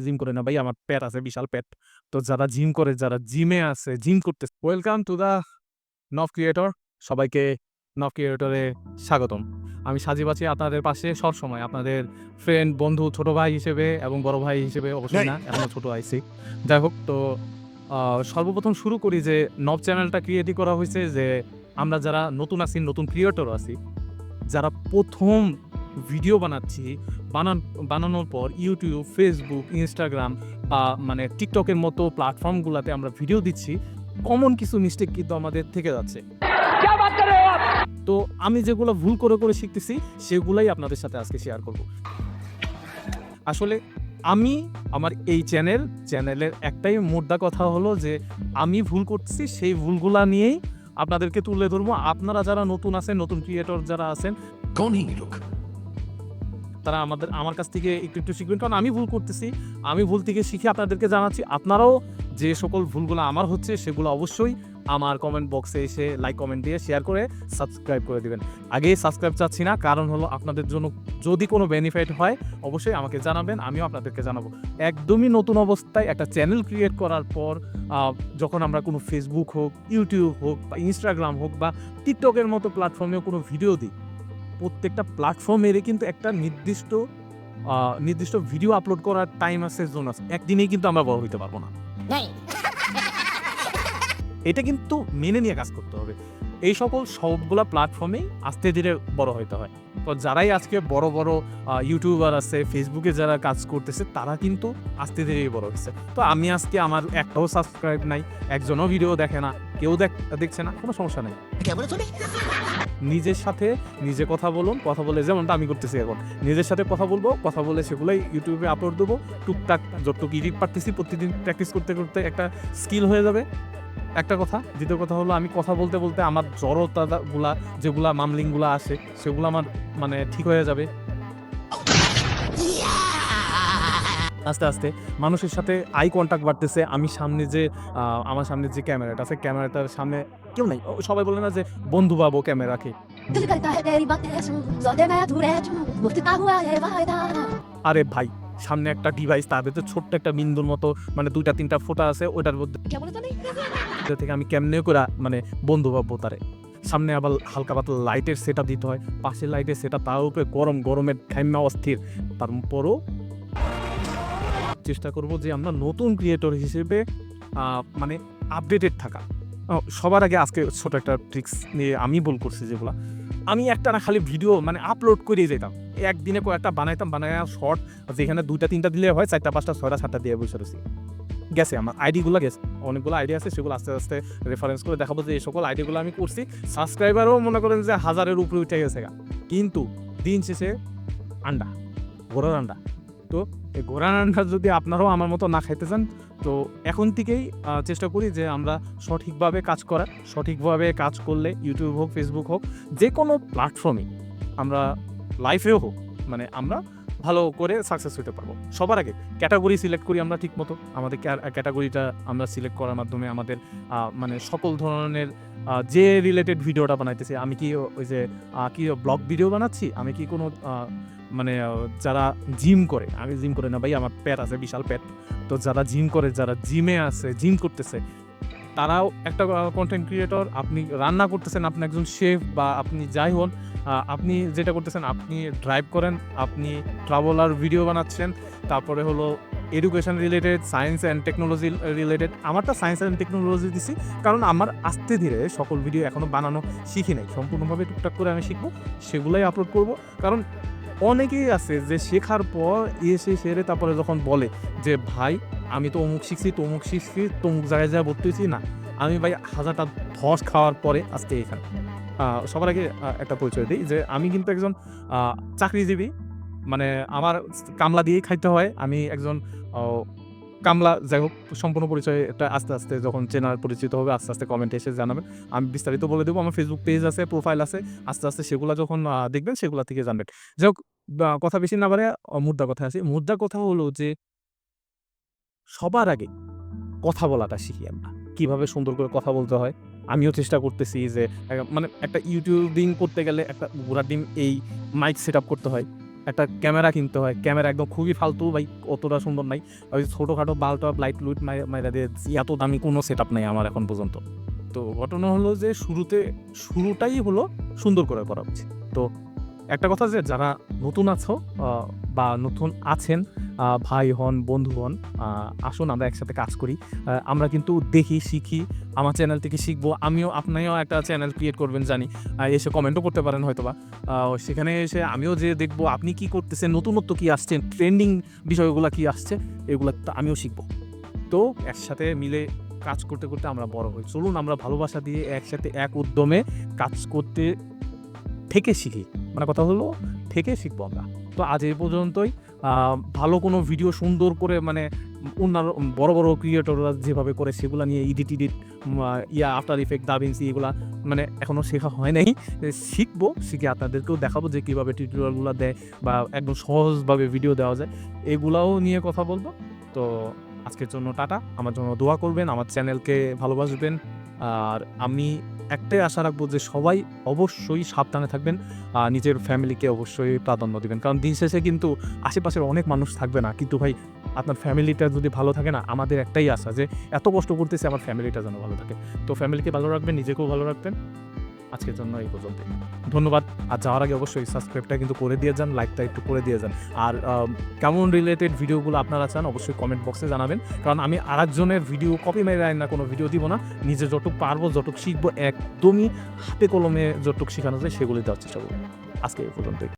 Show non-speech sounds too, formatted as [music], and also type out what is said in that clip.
Gym করে না ভাই আমার পেট আছে বিশাল পেট তো যারা জিম করে যারা জিমে আছে জিম করতে welcome to the Nov creator সবাইকে নভ ক্রিয়েটরে স্বাগতম। আমি সাজিব আছি আপনাদের পাশে সব সময় আপনাদের ফ্রেন্ড বন্ধু ছোট ভাই হিসেবে এবং বড় ভাই হিসেবে অবশ্যই না এখনও ছোট আইসি যাই হোক তো আহ, সর্বপ্রথম শুরু করি যে নব চ্যানেলটা ক্রিয়েটই করা হয়েছে যে আমরা যারা নতুন আছি নতুন ক্রিয়েটর আছি যারা প্রথম ভিডিও বানাচ্ছি, বানান, বানানোর পর ইউটিউব ফেসবুক ইনস্টাগ্রাম বা মানে টিকটকের মতো প্ল্যাটফর্মগুলোতে আমরা ভিডিও দিচ্ছি। কমন কিছু মিস্টেক কিন্তু আমাদের থেকে যাচ্ছে। তো আমি যেগুলো ভুল করে করে শিখতেছি, সেগুলাই আপনাদের সাথে আজকে শেয়ার করব। আসলে আমি, আমার এই চ্যানেল চ্যানেলের একটাই মোদ্দা কথা হলো যে, আমি ভুল করছি, সেই ভুলগুলো নিয়েই আপনাদেরকে তুলে ধরবো। আপনারা যারা নতুন আছেন, নতুন ক্রিয়েটর যারা আছেন কোন লোক তারা আমাদের, আমার কাছ থেকে একটু একটু শিখবেন। কারণ আমি ভুল করতেছি। আমি ভুল থেকে শিখে আপনাদেরকে জানাচ্ছি। আপনারাও যে সকল ভুলগুলো আমার হচ্ছে, সেগুলো অবশ্যই আমার কমেন্ট বক্সে এসে লাইক কমেন্ট দিয়ে শেয়ার করে সাবস্ক্রাইব করে দিবেন। আগে সাবস্ক্রাইব চাচ্ছি না, কারণ হলো আপনাদের জন্য যদি কোনো বেনিফিট হয়, অবশ্যই আমাকে জানাবেন, আমিও আপনাদেরকে জানাব। একদমই নতুন অবস্থায় একটা চ্যানেল ক্রিয়েট করার পর যখন আমরা কোনো ফেসবুক হোক ইউটিউব হোক বা ইনস্টাগ্রাম হোক বা টিকটকের মতো প্ল্যাটফর্মেও কোনো ভিডিও দিই প্রত্যেকটা প্ল্যাটফর্মেরই কিন্তু একটা নির্দিষ্ট নির্দিষ্ট ভিডিও আপলোড করার টাইম আছে জোন আছে। একদিনেই কিন্তু আমরা বড় হইতে পারব না। [laughs] এটা কিন্তু মেনে নিয়ে কাজ করতে হবে। এই সকল সবগুলা প্ল্যাটফর্মেই আস্তে ধীরে বড় হইতে হয়। তো যারাই আজকে বড় বড় ইউটিউবার আছে ফেসবুকে যারা কাজ করতেছে তারা কিন্তু আস্তে ধীরেই বড় হচ্ছে তো আমি আজকে আমার একটাও সাবস্ক্রাইব নাই একজনও ভিডিও দেখে না কেউ দেখ দেখছে না কোনো সমস্যা নেই। নিজের সাথে নিজে কথা বলুন, কথা বলে যেমনটা আমি করতেছি এখন। নিজের সাথে কথা বলব, কথা বলে সেগুলোই ইউটিউবে আপলোড দেবো। টুকটাক যতটুকু ইডিট পারতেছি, প্রতিদিন প্র্যাকটিস করতে করতে একটা স্কিল হয়ে যাবে। একটা কথা, দ্বিতীয় কথা হলো আমি কথা বলতে বলতে আমার জড়তাগুলা, যেগুলা মামলিংগুলো আসে, সেগুলো আমার মানে ঠিক হয়ে যাবে। আস্তে আস্তে মানুষের সাথে আই কন্ট্যাক্ট বাড়তেছে। আমি সামনে যে আমার সামনে যে ক্যামেরাটা আছে ক্যামেরাটার সামনে কেউ নাই। সবাই বলে না যে বন্ধু পাবো ক্যামেরাকে আরে ভাই সামনে একটা ডিভাইস তার ভেতরে ছোট্ট একটা বিন্দুর মতো মানে দুইটা তিনটা ফোটা আছে ওটার মধ্যে [laughs] থেকে আমি কেমনে করে মানে বন্ধু পাবো তারে। সামনে আবার হালকা পাতলা লাইটের আপ দিতে হয়। পাশের লাইটের সেটা তার উপরে গরম গরমের ঘাইমা অস্থির। তারপরও চেষ্টা করব যে আমরা নতুন ক্রিয়েটর হিসেবে মানে আপডেটেড থাকা। সবার আগে আজকে ছোট একটা ট্রিক্স নিয়ে আমি বল করছি যেগুলো আমি একটা না খালি ভিডিও মানে আপলোড করে যেতাম। একদিনে কয়েকটা বানাইতাম বানায় শর্ট যেখানে দুইটা, তিনটা দিলে হয়, চারটা, পাঁচটা, ছয়টা, সাতটা দিয়ে বসে রয়েছি গেছে, আমার আইডিগুলো গেছে। অনেকগুলো আইডি আছে, সেগুলো আস্তে আস্তে রেফারেন্স করে দেখাবো যে এই সকল আইডিগুলো আমি করছি। সাবস্ক্রাইবারও মনে করেন যে হাজারের উপরে উঠে গেছে কিন্তু দিন শেষে আন্ডা, ঘোড়ার আন্ডা। তো এই ঘোড়ার আন্ডা যদি আপনারাও আমার মতো না খাইতে চান, তো এখন থেকেই চেষ্টা করি যে আমরা সঠিকভাবে কাজ করার, সঠিকভাবে কাজ করলে ইউটিউব হোক ফেসবুক হোক, যে কোনো প্ল্যাটফর্মে আমরা লাইফেও হোক মানে আমরা ভালো করে সাকসেস হতে পারব। সবার আগে ক্যাটাগরি সিলেক্ট করি আমরা ঠিক মতো আমাদের ক্যাটাগরিটা আমরা সিলেক্ট করার মাধ্যমে আমাদের মানে সকল ধরনের যে রিলেটেড ভিডিওটা বানাইতেছি, আমি কি ওই যে কি ব্লগ ভিডিও বানাচ্ছি? আমি কি কোনো মানে যারা জিম করে আমি জিম করে না ভাই, আমার পেট আছে, বিশাল পেট তো যারা জিম করে, যারা জিমে আছে, জিম করতেছে, তারাও একটা কন্টেন্ট ক্রিয়েটর আপনি রান্না করতেছেন, আপনি একজন শেফ বা আপনি যাই হন আপনি যেটা করতেছেন, আপনি ড্রাইভ করেন, আপনি ট্রাভেলার ভিডিও বানাচ্ছেন, তারপরে হলো education related science and technology related আমারটা সায়েন্স অ্যান্ড টেকনোলজি দিছি, কারণ আমার আস্তে ধীরে সকল ভিডিও এখনও বানানো শিখি নাই। সম্পূর্ণভাবে টুকটাক করে আমি শিখব, সেগুলোই আপলোড করব। কারণ অনেকেই আছে যে শেখার পর এসে সেরে তারপরে যখন বলে যে, ভাই, আমি তো অমুক শিখছি, তমুক শিখছি, তমুক জায়গায় যা ভর্তি না। আমি ভাই হাজারটা ধস খাওয়ার পরে আজকে এখানে। সবার আগে একটা পরিচয় দিই যে, আমি কিন্তু একজন চাকরিজীবী। মানে আমার কামলা দিয়েই খাইতে হয়। আমি একজন কামলা, যাই হোক, সম্পূর্ণ পরিচয় এটা আস্তে আস্তে যখন চেনার পরিচিত হবে, আস্তে আস্তে কমেন্টে এসে জানাবেন আমি বিস্তারিত বলে দেবো, আমার ফেসবুক পেজ আছে প্রোফাইল আছে, আস্তে আস্তে সেগুলো যখন দেখবেন সেগুলো থেকে জানবেন। যাই হোক কথা বেশি না বাড়ে মুদ্রা কথা আছে। মুদ্রা কথা হলো যে, সবার আগে কথা বলাটা শিখি আমরা। কীভাবে সুন্দর করে কথা বলতে হয়? আমিও চেষ্টা করতেছি যে মানে একটা ইউটিউবিং করতে গেলে একটা ঘোড়ার ডিম এই মাইক সেট করতে হয়। একটা ক্যামেরা কিনতে হয়। ক্যামেরা একদম খুবই ফালতু, ভাই, অতটা সুন্দর নাই। ওই ছোটোখাটো বাল্ব লাইট লুইট মাইরা দিয়ে এত দামি কোনো সেট আপ নাই আমার এখন পর্যন্ত। তো ঘটনা হলো যে শুরুতে, শুরুটাই হলো সুন্দর করে করা উচিত। তো একটা কথা যে যারা নতুন আছো বা নতুন আছেন ভাই হন বন্ধু হন আসুন আমরা একসাথে কাজ করি। আমরা কিন্তু দেখি শিখি আমার চ্যানেল থেকে শিখব। আমিও আপনিও একটা চ্যানেল ক্রিয়েট করবেন জানি। এসে কমেন্টও করতে পারেন হয়তোবা। আহ, সেখানে এসে আমিও যে দেখব আপনি কি করতেছেন নতুনত্ব কি আসছে ট্রেন্ডিং বিষয়গুলো কি আসছে এগুলো আমিও শিখব। তো একসাথে মিলে কাজ করতে করতে আমরা বড় হই। চলুন আমরা ভালোবাসা দিয়ে একসাথে এক উদ্যমে কাজ করতে থেকে শিখি। মানে কথা হলো, থেকে শিখব আমরা। তো আজ এই পর্যন্তই। ভালো কোনো ভিডিও সুন্দর করে মানে অন্যান্য বড় বড় ক্রিয়েটররা যেভাবে করে সেগুলো নিয়ে edit edit yeah after effect DaVinci এগুলা মানে এখনও শেখা হয় নাই। শিখব, শিখে আপনাদেরকেও দেখাবো যে কীভাবে টিউটোরিয়ালগুলো দেয় বা একদম সহজভাবে ভিডিও দেওয়া যায়। এগুলাও নিয়ে কথা বলব। তো আজকের জন্য টাটা। আমার জন্য দোয়া করবেন। আমার চ্যানেলকে ভালোবাসবেন। আর আমি একটাই আশা রাখব যে সবাই অবশ্যই সাবধানে থাকবেন নিজের ফ্যামিলিকে অবশ্যই প্রাধান্য দেবেন। কারণ দিন শেষে কিন্তু আশেপাশের অনেক মানুষ থাকবে না। কিন্তু ভাই, আপনার ফ্যামিলিটা যদি ভালো থাকে না, আমাদের একটাই আশা যে এত কষ্ট করতেছে, আমার ফ্যামিলিটা যেন ভালো থাকে। তো ফ্যামিলিকে ভালো রাখবেন, নিজেকেও ভালো রাখবেন। আজকের জন্য এই পর্যন্ত ধন্যবাদ। আর যাওয়ার আগে অবশ্যই সাবস্ক্রাইবটা কিন্তু করে দিয়ে যান লাইকটা একটু করে দিয়ে যান। আর কেমন রিলেটেড ভিডিওগুলো আপনারা চান অবশ্যই কমেন্ট বক্সে জানাবেন। কারণ আমি আরেকজনের ভিডিও কপি মেরে না, কোনো ভিডিও দিব না। নিজে যতটুক পারব, যতটুক শিখব, একদমই হাতে কলমে যতটুক শেখানো যায় সেগুলি দেওয়ার চেষ্টা করব। আজকে এই পর্যন্তই।